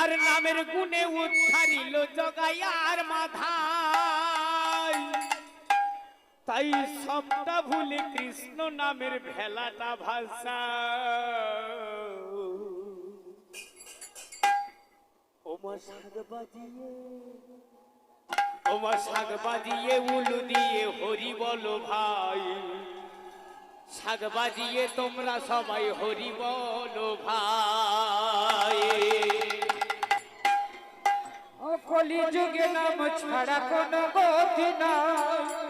আর নামের গুণে উদ্ধারিল জগাইয়ার মাথায়। তাই সবটা ভুলে কৃষ্ণ নামের ভেলাটা ভাষা ওমা শাক বাজিয়ে উলু দিয়ে হরি বলো ভাই। শাক বাজিয়ে তোমরা সবাই হরি বলো ভাই। ছাড়া কোনো গতি নাই।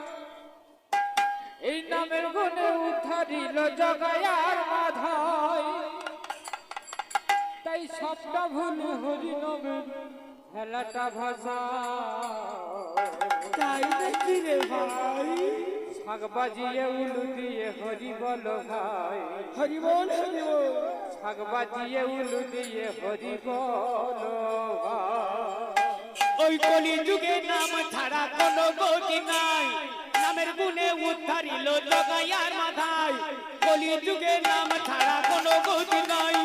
এই নামের গুণে উদ্ধারিল জগায়ার মাধাই। তাই সবটা ভুল হরি নামের খেলাটা ভাষা তাই নাকি রে ভাই? শাক বাজিয়ে উলু দিয়ে হরি বলো ভাই। হরি বল। শাক বাজিয়ে উলু দিয়ে হরি বলো ভাই। ওই কলি যুগে নাম ছাড়া কোনো গতি নাই। নামের গুণে উদ্ধারিল জগাইয়ার মাথায়। কলি যুগে নাম ছাড়া কোনো গতি নাই।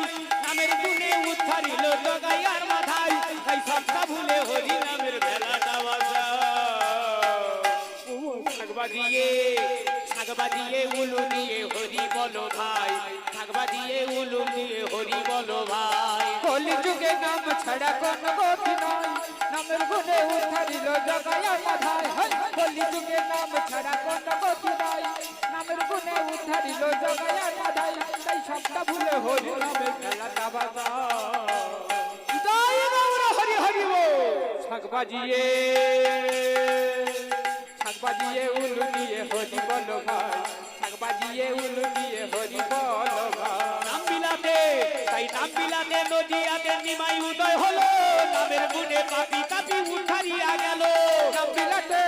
নামের গুণে উদ্ধারিল জগাইয়ার মাথায়। তাই সবটা ভুলে হরি নামের বেলাটা বাজা। শাকবাজিয়ে শাকবাজিয়ে উলু দিয়ে হরি বলো ভাই। শাকবাজিয়ে উলু দিয়ে হরি বলো ভাই। কলি যুগে নাম ছাড়া কোন গতি নাই নামের গুণে উদ্ধারিল জগায়ার মাথায় কলি যুগে নাম ছাড়া কোন গতি নাই নামের গুণে উদ্ধারিল জগায়ার মাথায় তাই সবটা ভুলে হরি নামে খেলাটা বাজা হরি হরি বল শাক বাজিয়ে শাক উলু দিয়ে হরি বলো ভাই শাক বাজিয়ে হরি বলো ভাই নাম বিলাতে তাই নাম বিলাতে নদিয়াতে নিমাই উদয় হলো। নামের গুণে পাপি তাপি উঠারিয়া গেল। নাম বিলাতে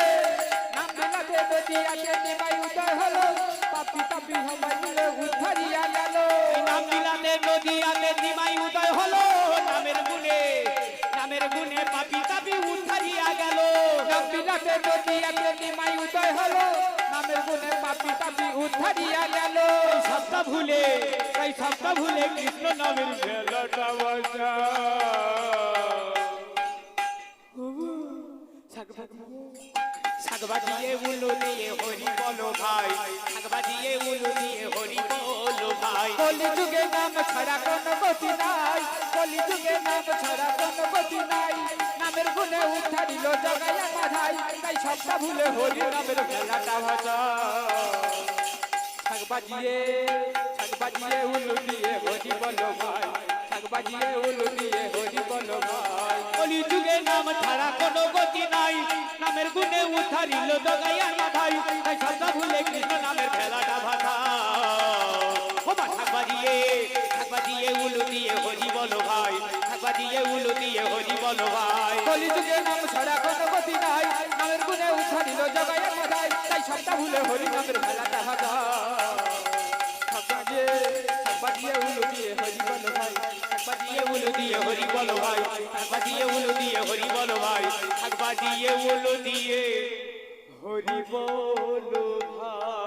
নাম বিলাতে নদিয়াতে নিমাই উদয় হলো। পাপি পাপি সবাই মিলে উদ্ধারিয়া গেল। নাম বিলাতে নদিয়াতে নিমাই উদয় হলো। নামের গুণে নামের গুণে পাপি তাপি উঠারিয়া গেল। নাম বিলাতে নদিয়াতে নিমাই উদয় হলো। নামের গুণে পাপি পাপি উদ্ধারিয়া গেল। সবটা ভুলে, তাই সবটা ভুলে কৃষ্ণ নামের বেলাটা বাজা। শাকবাজিয়ে উলু দিয়ে হরি বলো ভাই শাকবাজিয়ে উলু দিয়ে হরি বলো ভাই। কলি যুগে নাম ছাড়া কোন গতি নাই, কলি যুগে নাম ছাড়া কোন গতি নাই। নামের গুণে উদ্ধারিল জগায়া মাধাই তাই সবটা ভুলে হরি নামের খেলাটা ভাষা বাজিয়ে শাক বাজিয়ে উলু দিয়ে হরি বলো ভাই। শাক বাজিয়ে উলু দিয়ে হরি বলো ভাই। কলি যুগে নাম ছাড়া কোনো গতি নাই। নামের গুণে উদ্ধারিল জগাইয়ার মাথায় তাই সবটা ভুলে কৃষ্ণ নামের খেলাটা ভাষা ও মা শাকবাজিয়ে শাকবাজিয়ে উলু দিয়ে হরি বলো ভাই। শাকবাজিয়ে উলু দিয়ে হরি বলো ভাই। কলি যুগে নাম ছাড়া কোন গতি নাই। নামের গুণে উদ্ধারিল জগায়া মাধাই তাই সবটা ভুলে হরি নামের খেলাটা ভাষা হরি বল ভাই থাকবা দিয়ে উলো দিয়ে হরি বলো ভাই থাকবা দিয়ে উলো দিয়ে হরি বলো ভাই।